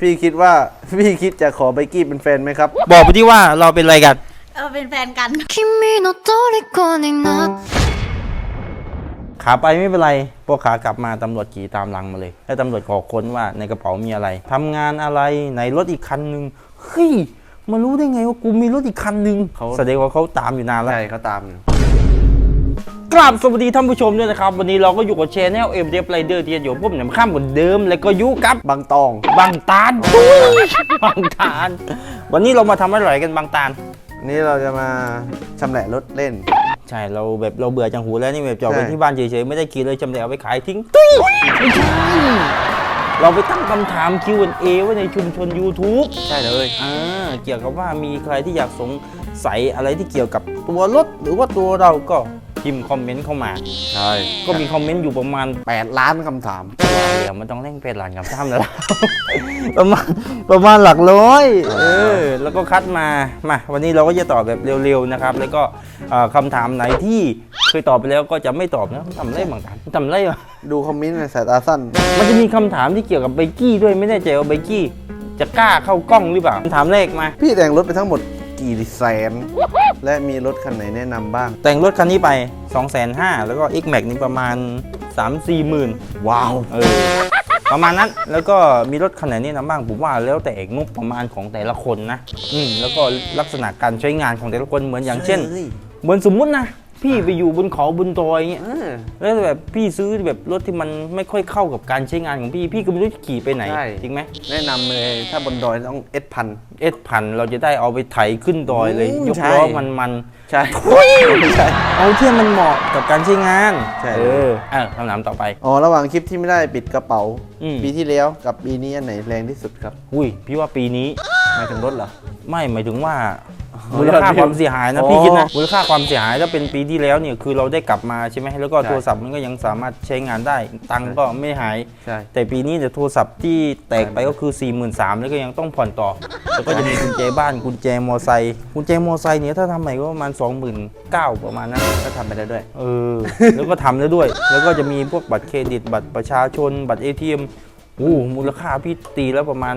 พี่คิดว่า พี่คิดจะขอไบกี้เป็นแฟนไหมครับ บอกไปที่ว่าเราเป็นอะไรกัน เออเป็นแฟนกัน 君の虜になって ขาไปไม่เป็นไรพอขากลับมาตำรวจขี่ตามหลังมาเลยให้ตำรวจขอค้นว่าในกระเป๋ามีอะไรทำงานอะไรในรถอีกคันหนึ่งเฮ้ยมารู้ได้ไงว่ากูมีรถอีกคันหนึ่ง เขา แสดงว่าเขาตามอยู่นานแล้ว ใช่เขาตามอยู่ กราบสวัสดีท่านผู้ชมด้วยนะครับ วันนี้เราก็อยู่กับชแนลเอ็มเดฟไรเดอร์ที่อยู่พวกเนี่ยข้ามเหมือนเดิม แล้วก็อยุกับบางตอง บางตาลบางตาล วันนี้เรามาทำอะไรกันบางตาลนี่เราจะมาชำแหละรถเล่น ใช่เราแบบเราเบื่อจังหูแล้วนี่แบบจอดใช่ไว้ที่บ้านเฉยๆไม่ได้ขี่เลยจำเดี๋ยวเอาไปขายทิ้งตุ้ยไม่ใช่เราไปตั้งคำถาม Q&A ไว้ในชุมชน YouTube ใช่เลยอ่าเกี่ยวกับว่ามีใครที่อยากสงสัยอะไรที่เกี่ยวกับตัวรถหรือว่าตัวเราก็ พิมพ์คอมเมนต์เข้ามา ใช่ก็มีคอมเมนต์อยู่ประมาณแปดล้านคำถาม เดี๋ยวมันต้องเร่งเป็นหลังกับท่ามแล้ว ประมาณประมาณหลักร้อยเออแล้วก็คัดมามา วันนี้เราก็จะตอบแบบเร็วๆนะครับ แล้วก็เอ่อคำถามไหนที่เคยตอบไปแล้วก็จะไม่ตอบนะทำไรบางท่านทำไรวะดูคอมเมนต์ในสายตาสั้น มันจะมีคำถามที่เกี่ยวกับไบกี้ด้วยไม่แน่ใจว่าไบกี้จะกล้าเข้ากล้องหรือเปล่าคำถามแรกมา พี่แต่งรถไปทั้งหมด กี่แสน และมีรถคันไหนแนะนำบ้าง แต่งรถคันนี้ไป 2 5 0 0 0แล้วก็ X Max นี่ประมาณ 3 4หมื่นว้าวเออประมาณนั้นแล้วก็มีรถคันไหนนี่นะบ้างผมว่าแล้วแต่งบประมาณของแต่ละคนนะ อืมแล้วก็ลักษณะการใช้งานของแต่ละคนเหมือนอย่างเช่นเหมือนสมมุตินะ พี่ไปอยู่บนเขาบนดอยเงี้ยเออแล้วแบบพี่ซื้อแบบรถที่มันไม่ค่อยเข้ากับการใช้งานของพี่ พี่ก็ไม่รู้จะขี่ไปไหน ใช่ จริงไหมแนะนำเลยถ้าบนดอยต้องเอสพัน เอสพันเราจะได้เอาไปไถขึ้นดอยเลย อืมยกใช่ ล้อมันมันใช่ ใช่เอาที่มันเหมาะกับการใช้งานใช่ เออเออคำถามต่อไป อ๋อระหว่างคลิปที่ไม่ได้ปิดกระเป๋า อืม ปีที่แล้วกับปีนี้อันไหนแรงที่สุดครับ อุ้ยพี่ว่าปีนี้หมายถึงรถเหรอ ไม่หมายถึงว่าอ๋อ มูลค่าความเสียหายนะอ๋อพี่คิดนะมูลค่าความเสียหายถ้าเป็นปีที่แล้วเนี่ยคือเราได้กลับมาใช่ไหมแล้วก็ใช่โทรศัพท์มันก็ยังสามารถใช้งานได้ตังค์ก็ไม่หายใช่แต่ปีนี้เนี่ยโทรศัพท์ที่แตกไปก็คือ 4 3 0 0 0แล้วก็ยังต้องผ่อนต่อ แล้วก็จะมีกุญแจบ้านกุญแจมอไซค์กุญแจมอไซค์เนี่ยถ้าทำใหม่ก็ประมาณ 29,000ประมาณนั้นก็ทำไปแล้วด้วยเออแล้วก็ทำแล้วด้วย แล้วก็จะมีพวกบัตรเครดิตบัตรประชาชนบัตร ATM โอ้มูลค่าพี่ตีแล้วประมาณ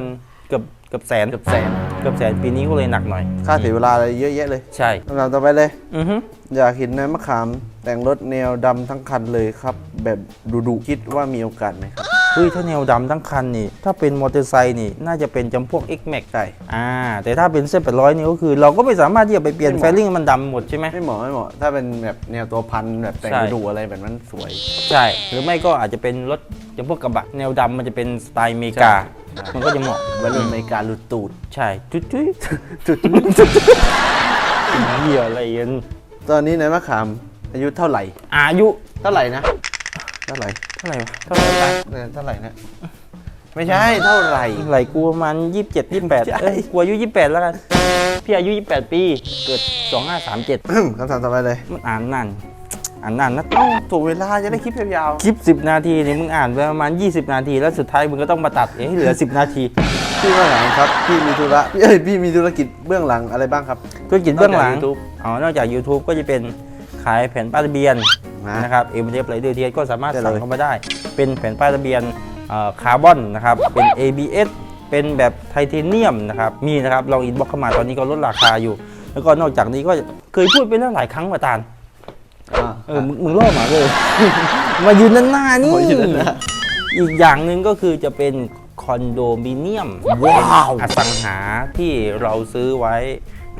เกือบเกือบแสนเกือบแสนเกือบแสนปีนี้ก็เลยหนักหน่อย ค่าเสียเวลาอะไรเยอะแยะเลยใช่คำถามต่อไปเลย อือฮึอยากเห็นนายมะขามแต่งรถแนวดำทั้งคันเลยครับ แบบดุๆคิดว่ามีโอกาสไหมครับเฮ้ยถ้าแนวดำทั้งคันนี่ ถ้าเป็นมอเตอร์ไซค์นี่ น่าจะเป็นจำพวก X Max ใช่อ่า แต่ถ้าเป็นเส้นแปดร้อยนี่ก็คือ เราก็ไม่สามารถที่จะไปเปลี่ยนไม่เหแฟมาะลิ่งให้มันดำหมดใช่ไหมไม่เหมาะไม่เหมาะถ้าเป็นแบบแนวตัวพันแบบแต่งใช่ดุๆอะไรแบบนั้นสวย ใช่ หรือไม่ก็อาจจะเป็นรถจำพวกกระบะแนวดำมันจะเป็นสไตล์อเมริกาใช่ มันก็จะเหมาะวัยรุ่นอเมริกาหลุดตูด ใช่จุ๊ยจุ๊ยจุ๊ยเหี้ยอะไรกันตอนนี้นายมะขามอายุเท่าไหร่ อายุเท่าไหร่นะ เท่าไหร่เท่าไหร่วะเท่าไหร่วะเออเท่าไหร่นะไม่ใช่เท่าไหร่ไหลกูประมาณยี่สิบเจ็ดยี่สิบแปดใช่เอ้ยกูอายุยี่สิบแปดแล้วกันพี่อายุยี่สิบแปดปี เกิดสองห้าสามเจ็ดคำถามต่อไปเลย มันอ่านนาน อ่านนานนะเอ้าถูกเวลาจะได้คลิปยาวคลิป 10 นาทีนี่มึงอ่านไปประมาณ 20 นาที แล้วสุดท้ายมึงก็ต้องมาตัดเองให้เหลือ 10 นาทีๆพี่เบื้องหลังครับพี่มีธุระเอ้ยพี่มีธุรกิจเบื้องหลังอะไรบ้างครับ ธุรกิจเบื้องหลังนอกจาก YouTube อ๋อนอกจาก YouTube ก็จะเป็นขายแผ่นป้ายทะเบียนนะ นะครับเอ็มเดฟไรเดอร์ทีก็สามารถได้เลย สั่งเข้ามาได้ เป็นแผ่นป้ายทะเบียนคาร์บอนนะครับเป็น ABS เป็นแบบไทเทเนียมนะครับมีนะครับลองอินบ็อกเข้ามาตอนนี้ก็ลดราคาอยู่ แล้วก็นอกจากนี้ก็เคยพูดไปแล้วหลายครั้งว่าตาลอ่า เออมึงมึงล่อหมาเลย มายืนด้านหน้านี่ขอยืนด้านหน้าอีกอย่างหนึ่งก็คือจะเป็นคอนโดมิเนียมว้าวอสังหาที่เราซื้อไว้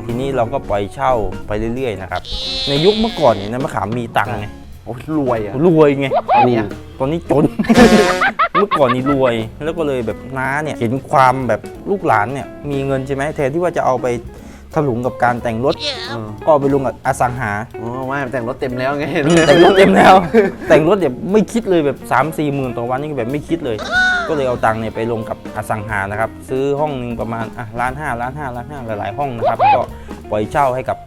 ทีนี้เราก็ปล่อยเช่าไปเรื่อยๆนะครับ ในยุคเมื่อก่อนเนี่ยนะมะขามมีตังค์ไงโอ้ยรวยอะรวยไงตอนนี้อะตอนนี้จน เมื่อก่อนนี่รวย แล้วก็เลยแบบน้าเนี่ยเห็นความแบบลูกหลานเนี่ยมีเงินใช่ไหมแทนที่ว่าจะเอาไป ถลุงกับการแต่งรถเออก็เอาไปลงกับอสังหาโอ้ไม่แต่งรถเต็มแล้วไงแต่งรถเต็มแล้ว แต่งรถแบบไม่คิดเลยแบบ3 4มสี่หมื่นต่อวันนี่ก็แบบไม่คิดเลย ก็เลยเอาตังค์เนี่ยไปลงกับอสังหานะครับ ซื้อห้องหนึงประมาณอะล้านห้าล้านห้าล้านห้าหลายๆ ห้องนะครับ ก็ปล่อยเช่าให้กับ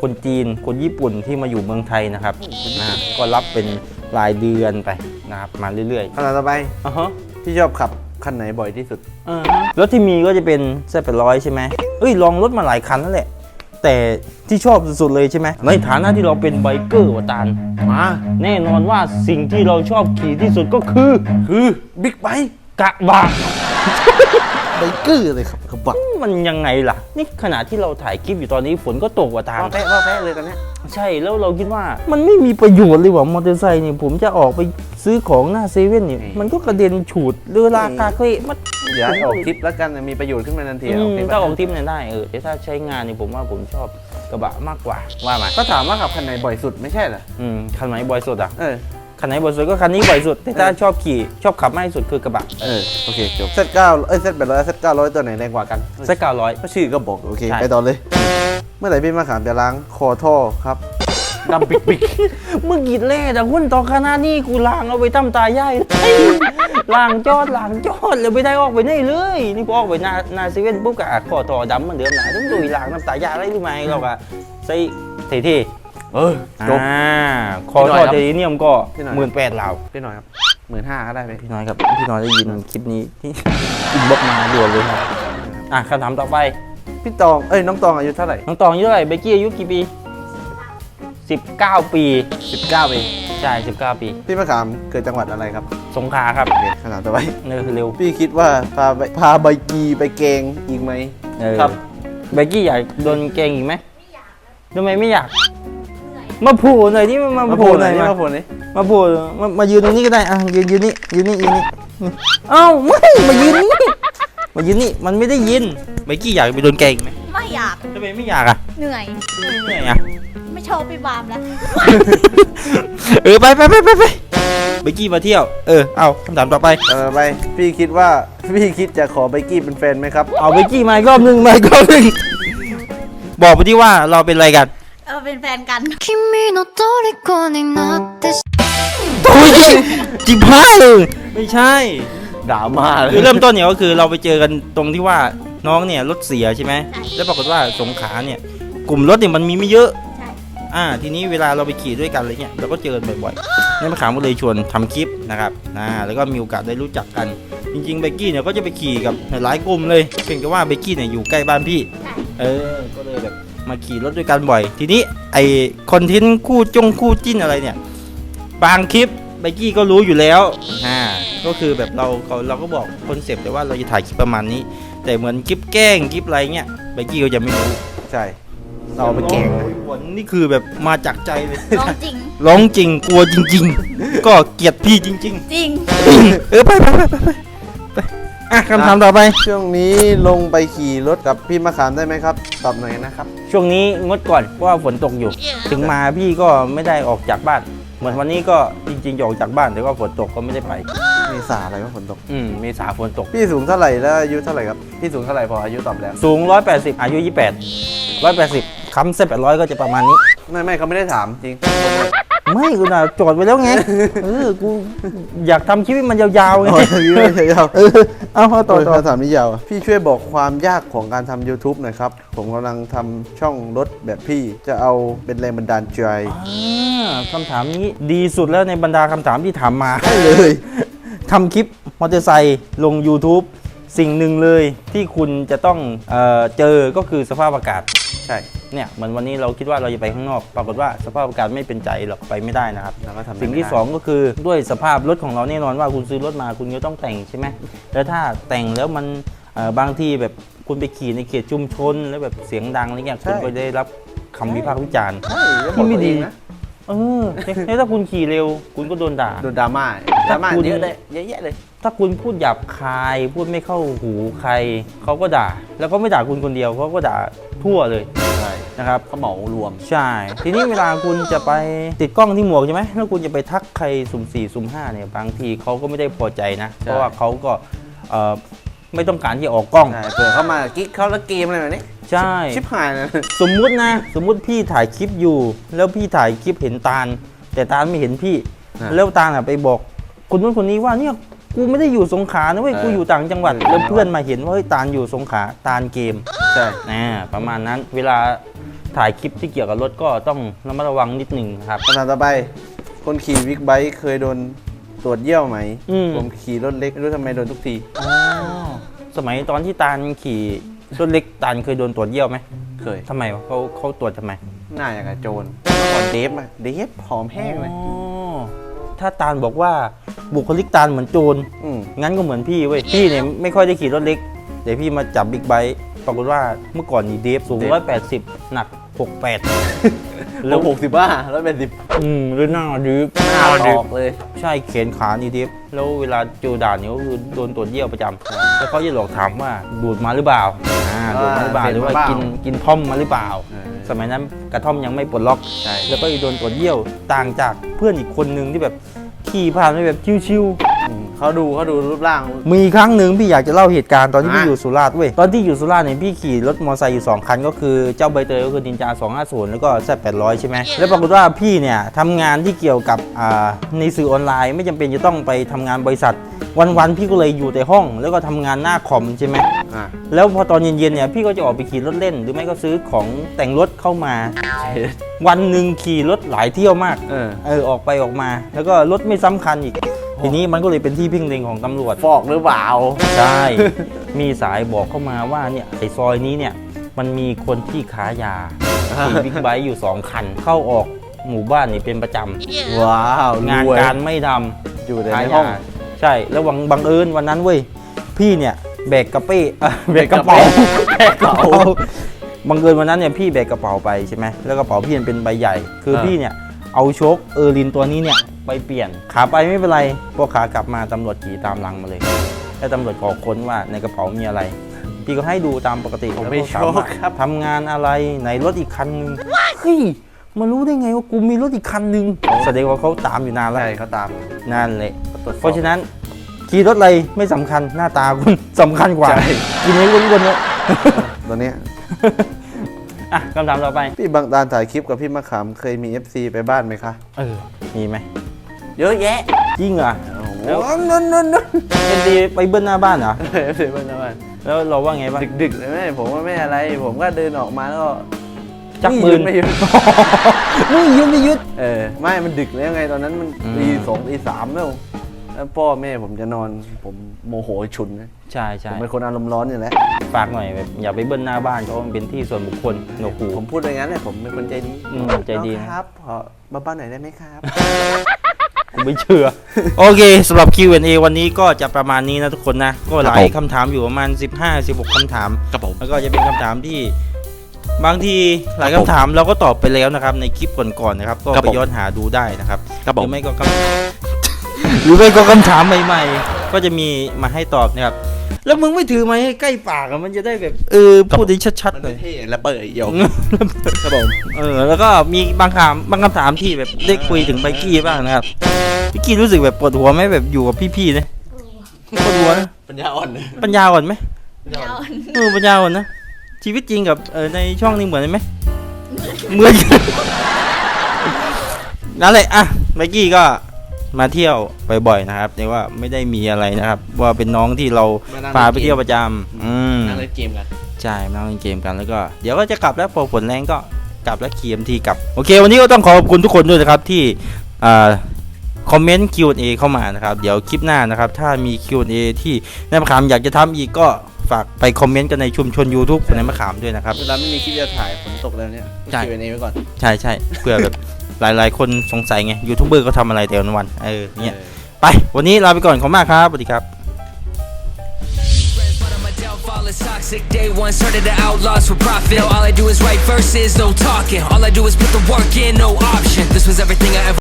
คนจีน คนญี่ปุ่นที่มาอยู่เมืองไทยนะครับอ่าก็รับเป็นรายเดือนไปนะครับมาเรื่อยคำถามต่อไปๆอ่าฮะพี่ชอบขับ คันไหนบ่อยที่สุดอ่าฮะรถที่มีก็จะเป็นเส้นเป็นร้อยใช่ไหมเอ้ยลองรถมาหลายคันนั่นแหละ แต่ที่ชอบสุดๆเลยใช่ไหมในฐานะที่เราเป็นไบเกอร์วะตาลมาแน่นอนว่าสิ่งที่เราชอบขี่ที่สุดก็คือ คือบิ๊กไบค์กระบะ ไบเกอร์เลยครับกระบะมันยังไงล่ะ นี่ขณะที่เราถ่ายคลิปอยู่ตอนนี้ฝนก็ตกว่าทางว่าแพ้ว่าแพ้เลยตอนเนี้ยใช่แล้วเราคิดว่ามันไม่มีประโยชน์เลยว่ามอเตอร์ไซค์เนี่ยผมจะออกไปซื้อของหน้าเซเว่นเนี่ยมันก็กระเด็นฉูดเรือลากาเคยมันเดี๋ยวให้ออกคลิปแล้วกันมีประโยชน์ขึ้นมาทันทีอืออกมคลิปถ้าออกทริปเนี่ยได้เออแต่ถ้าใช้งานเนี่ยผมว่าผมชอบกระบะมากกว่าว่ามาก็ถามว่าขับคันไหนบ่อยสุดไม่ใช่เหรออืมคันไหนบ่อยสุดอะ เออ คันไหนบ่อยสุดก็คันนี้บ่อยสุด แต่ถ้าชอบขี่ชอบขับมากที่สุดคือกระบะเออโอเคจบเซตเก้าเอ้ยเซตแปดร้อยเซตเก้าร้อยตัวไหนแรงกว่ากันสักเก้าร้อย ก็ชื่อก็บอกโอเคใช่ ไปต่อเลย เมื่อไหร่พี่มาขามจะล้างคอท่อครับดำปิกปิกเมื่อกี้เล่แต่หุ้นต่อขนาดนี้กูล้างเอาไปตั้มตายายล้างจอดล้างจอดเลยไม่ได้ออกไปไหนเลย นี่พอออกไปหน้าหน้าเซเว่นปุ๊บก็อาจคอต่อดำเหมือนเดิมนะต้องดุยล้างน้ำตายายอะไรรู้ไหมเราก็ใส่เท่ เออๆจบอ่าคอพี่หน่ท่ออยครับเทเนียมก็พี่หน่อยหมื่นแปดเหล่าพี่หน่อยครับหมื่นห้าก็ได้ไหมพี่น้อยครับพี่น้อยได้ยินคลิปนี้ที่อินบ็อกมาด่วนเลยครับอะคำถามต่อไปพี่ตองเอ้ยน้องตองอายุเท่าไหร่น้องตองอายุเท่าไหร่เบกกี้อายุกี่ปี19 ปี 19 ปี ใช่ 19 ปี พี่มาขามเกิดจังหวัดอะไรครับ สงขลาครับโอเคขนาดต่อไปเนอเร็ว พี่คิดว่าพาไปพาใบกีไปเกงอีกไหมเออครับเบกกี้อยากโดนแกล้งอีกไหมทำไมไม่อยาก มาโผูหน่อยที่มามามาโผโผูล่หหน่น่ออยยนี่มามาโผล่หนี่อยมาโผูมามายืนตรงนี้ก็ได้อะยืนยืนนี่ยืนนี่ยืนนี่เอ้าไม่มายืนนี่มายืนนี่มันไม่ได้ยินเบกกี้อยากไปโดนแกล้งอีกไหมไม่อยากทำไมไม่อยากอะเหนื่อยไม่อยากไม่ชอบพี่บามแล้วเออไปไปไปไปไปเบกกี้มาเที่ยว เออ เอาคำถามต่อไปต่อไป พี่คิดว่า พี่คิดจะขอใบกี้เป็นแฟนไหมครับ เอาเบกกี้มาอีกรอบหนึ่งมาอีกรอบหนึ่งบอกไปที่ว่าเราเป็นอะไรกัน เออเป็นแฟนกัน 君の虜になってし โอ้ยจิบห้ายเลยไม่ใช่ ด่ามาเล คือย เริ่มต้นเนี่ยก็คือเราไปเจอกันตรงที่ว่าน้องเนี่ยรถเสียใช่ไหม แล้วปรากฏว่าสงขลาเนี่ย กลุ่มรถเนี่ยมันมีไม่เยอะ ใช่ อ่า ทีนี้เวลาเราไปขี่ด้วยกันอะไรเงี้ยเราก็เจอกันบ่อยๆนี่มะขามก็เลยชวนทำคลิปนะครับอ่าแล้วก็มีโอกาสได้รู้จักกัน จริงๆเบกกี้เนี่ยก็จะไปขี่กับหลายกลุ่มเลย เพียงแต่ว่าเบกกี้เนี่ยอยู่ใกล้บ้านพี่ ใช่ เออ ก็เลยแบบ มาขี่รถด้วยกันบ่อย ทีนี้ไอคอนเทนต์คู่จงคู่จิ้นอะไรเนี่ย บางคลิปไบกี้ก็รู้อยู่แล้วอ่าก็คือแบบเราเราเราก็บอกคอนเซปต์แต่ว่าเราจะถ่ายคลิปประมาณนี้ แต่เหมือนคลิปแกล้งคลิปอะไรเงี้ยไบกี้ก็จะไม่รู้ใช่เราเอาไปเกงนะผลนี่คือแบบมาจากใจเลยร้องจริง ร้องจริงกลัวจริง ๆ ก็เกลียดพี่จริงจริงๆเออไปไปไปไปไปไป อะคำถามต่อไป ช่วงนี้ลงไปขี่รถกับพี่มะขามได้ไหมครับ ตอบหน่อยนะครับ ช่วงนี้งดก่อนเพราะว่าฝนตกอยู่ ถึงมาพี่ก็ไม่ได้ออกจากบ้าน เหมือนวันนี้ก็จริงๆจะออกจากบ้านแต่ว่าฝนตกก็ไม่ได้ไปมีสาอะไรว่าฝนตก อืมเมษาฝนตก พี่สูงเท่าไหร่แล้วอายุเท่าไหร่ครับ พี่สูงเท่าไหร่พออายุตอบแล้ว สูง 180 อายุ 28 180ค้ำเส้น800 ก็จะประมาณนี้ ไม่ไม่เขาไม่ได้ถามจริง ไม่กูน่ะโจทย์ไว้แล้วไงเออกูอยากทำคลิปให้มันยาวๆไง อ๋ออย่างนี้ไม่ใช่ยาวเออเอาเอาต่ต่ออต่อ คำถามนี้ยาวอะพี่ช่วยบอกความยากของการทำ YouTube หน่อยครับ ผมกำลังทำช่องรถแบบพี่จะเอาเป็นแรงบันดาลใจอ่าคำถามนี้ดีสุดแล้วในบรรดาคำถามที่ถามมาได้เลย ทำคลิปมอเตอร์ไซค์ลง YouTube สิ่งหนึ่งเลยที่คุณจะต้องเออเจอก็คือสภาพอากาศ ใช่ เนี่ยเหมือนวันนี้เราคิดว่าเราจะไปข้างนอก ปรากฏว่าสภาพอากาศไม่เป็นใจเราไปไม่ได้นะครับ เราก็ทำสิ่งที่ไม่ได้สองก็คือด้วยสภาพรถของเราแน่นอนว่าคุณซื้อรถมาคุณก็ต้องแต่งใช่ไหมแล้วถ้าแต่งแล้วมันเอ่อบางที่แบบคุณไปขี่ในเขตชุมชน แล้วแบบเสียงดังอะไรเงี้ยคุณก็ได้รับคำวิพากษ์วิจารณ์ ใช่แล้วบที่อกไม่ตัวดีเองนะเออแล้วถ้าคุณขี่เร็ว คุณก็โดนด่า โดนดราม่าดราม่าถ้าคุณเยอะเลยเยอะแยะเลย ถ้าคุณพูดหยาบคาย พูดไม่เข้าหูใครเขาก็ด่า แล้วก็ไม่ด่าคุณคนเดียวเขาก็ด่าทั่วเลยใช่นะครับ เขาเหมารวม ใช่ ทีนี้เวลาคุณจะไปติดกล้องที่หมวกใช่ไหมแล้วคุณจะไปทักใครสุ่มสี่สุ่มห้าเนี่ยบางทีเขาก็ไม่ได้พอใจนะ เพราะว่าเขาก็เอ่อไม่ต้องการที่จะออกกล้อง ใช่เผื่อเข้ามากิ๊กเข้าแล้วเกมอะไรแบบนี้ใช่ ชิบหายเลยสมมุตินะ สมมุติพี่ถ่ายคลิปอยู่ แล้วพี่ถ่ายคลิปเห็นตาล แต่ตาลไม่เห็นพี่อะแล้วตาลอะไปบอกคนนู้นคนนี้ว่าเนี่ย กูไม่ได้อยู่สงขลานะเว้ยเออกูอยู่ต่างจังหวัดเออแล้วเพื่อนมาเห็นว่าเฮ้ยตาลอยู่สงขลาตาลเกม ใช่นะประมาณนั้น เวลาถ่ายคลิปที่เกี่ยวกับรถก็ต้องระมัดระวังนิดหนึ่งครับ คำถามต่อไป คนขี่บิ๊กไบค์เคยโดนตรวจเยี่ยวไหม อืม ผมขี่รถเล็กไม่รู้ทำไมโดนทุกทีอ๋อสมัยตอนที่ตาลขี่รถเล็กตาลเคยโดนตรวจเยี่ยวไหมเคยทำไมวะเขาเขาตรวจทำไม หน้าอย่างกับโจรเมื่อก่อนเดฟอะเดฟผอมแห้งเลย อ๋อ ถ้าตาลบอกว่าบุคลิกตาลเหมือนโจรอืม งั้นก็เหมือนพี่เว้ยพี่เนี่ยไม่ค่อยได้ขี่รถเล็กเดี๋ยวพี่มาจับบิ๊กไบค์ปรากฏว่าเมื่อก่อนนี่เดฟสูงเดฟ ร้อยแปดสิบหนักหกแปด แล้วหกสิบห้าแล้วเป็นสิบอืมหรือหน้าดื้อหน้าออกเลยใช่เขนขานี่เดฟแล้วเวลาเจอด่านเนี่ยก็คือโดนตรวจเยี่ยวประจำแล้วเขาจะหลอกถามว่าดูดมาหรือเปล่าอ่าดูดมาหรือเปล่าอ่าหรือว่าเสพมาเปล่ากินกินท่อมมาหรือเปล่าเออสมัยนั้นกระท่อมยังไม่ปลดล็อก ใช่แล้วก็โดนตรวจเยี่ยวต่างจากเพื่อนอีกคนนึงที่แบบ ขี่ผ่านไปแบบชิวๆ เขาดูเขาดูรูปร่าง มีครั้งหนึ่งพี่อยากจะเล่าเหตุการณ์ตอนที่อะพี่อยู่สุราษฎร์เว้ยตอนที่อยู่สุราษฎร์เนี่ยพี่ขี่รถมอเตอร์ไซค์อยู่2คันก็คือเจ้าใบเตยก็คือนินจา250 แล้วก็แซ800 ใช่ไหมแล้วปรากฏว่าพี่เนี่ยทำงานที่เกี่ยวกับอ่าในสื่อออนไลน์ ไม่จำเป็นจะต้องไปทำงานบริษัท วันๆพี่ก็เลยอยู่แต่ห้อง แล้วก็ทำงานหน้าคอมใช่ไหมอะแล้วพอตอนเย็นๆเนี่ยพี่ก็จะออกไปขี่รถเล่น หรือไม่ก็ซื้อของแต่งรถเข้ามาวันหนึ่งขี่รถหลายเที่ยวมากเออเออออกไปออกมา แล้วก็รถไม่ซ้ำคัญอีก ทีนี้มันก็เลยเป็นที่พึ่งเล็งของตำรวจ ฟอกหรือเปล่า ใช่ มีสายบอกเข้ามาว่าเนี่ยไอซอยนี้เนี่ย มันมีคนที่ค้ายาขี่บิ๊กไบค์อยู่2คัน เข้าออกหมู่บ้านนี่เป็นประจว้าวำงานรวยการไม่ทอยู่ำแต่ค้าในห้ยาองใช่ แล้ววังบังเอิญวันนั้นเว้ย พี่เนี่ยแบกกระเป้อะแบกกระเป๋าแบกกระเป๋า บังเอิญวันนั้นเนี่ยพี่แบกกระเป๋าไปใช่ไหมแล้วกระเป๋าพี่มันเป็นใบใหญ่ คือเออพี่เนี่ยเอาโชคเออร์ลินตัวนี้เนี่ย ไปเปลี่ยน ขาไปไม่เป็นไรพอขากลับมาตำรวจขี่ตามหลังมาเลย แล้วตำรวจขอค้นว่าในกระเป๋ามีอะไร พี่ก็ให้ดูตามปกติผมแล้วไม่ก็ถามว่าโชคครับทำงานอะไรไหนรถอีกคันนึงเฮ้ยมารู้ได้ไงว่ากูมีรถอีกคันนึงแสดงว่าเขาตามอยู่นานแล้วใช่เขาตามนั่นเลยตรวจสอบเพราะฉะนั้นขี่รถอะไรไม่สำคัญหน้าตาคุณสำคัญกว่าใช่กินให้วนๆเลยตัวเนี้ยอะคำถามต่อไป พี่บางตาลถ่ายคลิปกับพี่มะขามเคยมี FC ไปบ้านไหมคะ เออ มีไหม เยอะแยะจริงเหรอโอ้โหแล้วนั่นนั่นนั่นเอ็นดีไปเบิ้ลหน้าบ้านเหรอเอฟซีบ้านบ้านแล้วเราว่าไงบ้างดึกๆเลยแม่ผมว่าไม่อะไร ผมก็เดินออกมาแล้วก็จักปืนไม่หยุดไม่ยุดไม่ยุดเออไม่มันดึกแล้วไงตอนนั้นมันอืมตีสองตีสามแล้วแล้วพ่อแม่ผมจะนอนผมโมโหฉุนนะใช่ผใช่มเป็นคนอารมณ์ร้อนอยู่แล้วฝากหน่อยแบบอย่าไปเบิ้ลหน้าบ้านเพราะมันเป็นที่ส่วนบุคคลหนวกหูผมพูดอย่างนั้นแหละผมเป็นคนใจดีอืมใจดีน้องครับขอมาบ้านหน่อยได้ไหมครับ ผมไม่เชื่อ โอเคสำหรับ Q&A วันนี้ก็จะประมาณนี้นะทุกคนนะ ก็หลายคำถามอยู่ประมาณ 15-16คำถาม ครับผม แล้วก็จะเป็นคำถามที่ บางทีหลายคำถามเราก็ตอบไปแล้วนะครับ ในคลิปก่อนๆนะครับ ก็ครับไปผม ย้อนหาดูได้นะครับ ครับหผรืม อไม่ก็คำ หรือไม่ก็คำถามใหม่ ๆ ก็จะมีมาให้ตอบนะครับ แล้วมึงไม่ถือไม้ให้ใกล้ปากอะมันจะได้แบบ เออ พูดได้ชัดๆหน่อย เท่และเปิดเหี่ยวครับผมเออ แล้วก็มีบางคำบางคำถามที่แบบได้คุยถึงไบกี้บ้างนะครับไบกี้รู้สึกแบบปวดหัวไหมแบบอยู่กับพี่ๆนะปวดหัวนะปัญญาอ่อนปัญญาอ่อนไหมยาวเออปัญญาอ่อนนะชีวิตจริงกับเออในช่องนี้เหมือนไหมเหมือนกันนั่นแหละอะไบกี้ก็ มาเที่ยวบ่อยๆนะครับ แต่ว่าไม่ได้มีอะไรนะครับ ว่าเป็นน้องที่เราพาไปเที่ยวประจำอืมนั่งเล่นเกมกันใช่มาเล่นเกมกันแล้วก็เดี๋ยวก็จะกลับแล้วพอฝนแรงก็กลับแล้วขี่มทีกลับ โอเค วันนี้ก็ต้องขอขอบคุณทุกคนด้วยนะครับที่อ่าคอมเมนต์ Q&A เข้ามานะครับ เดี๋ยวคลิปหน้านะครับ ถ้ามี Q&A ที่นายมะขามอยากจะทำอีกก็ฝากไปคอมเมนต์กันในชุมชน YouTube ของนายมะขามด้วยนะครับเวลาไม่มีคลิปจะถ่ายฝนตกแล้วเนี่ยใช่คิวเอ็นเอไว้ก่อน ใช่ใช่เพื่อแบบ หลายๆ คนสงสัยไงยูทูบเบอร์เขาทำอะไรแต่ละวันเออเนี่ยไปวันนี้ลาไปก่อนขอบคุณมากครับสวัสดีครับ Friends, but on my downfall is toxic. Day one started the outlaws for profit. Now all I do is write verses, no talking. All I do is put the work in, no option. This was everything I ever.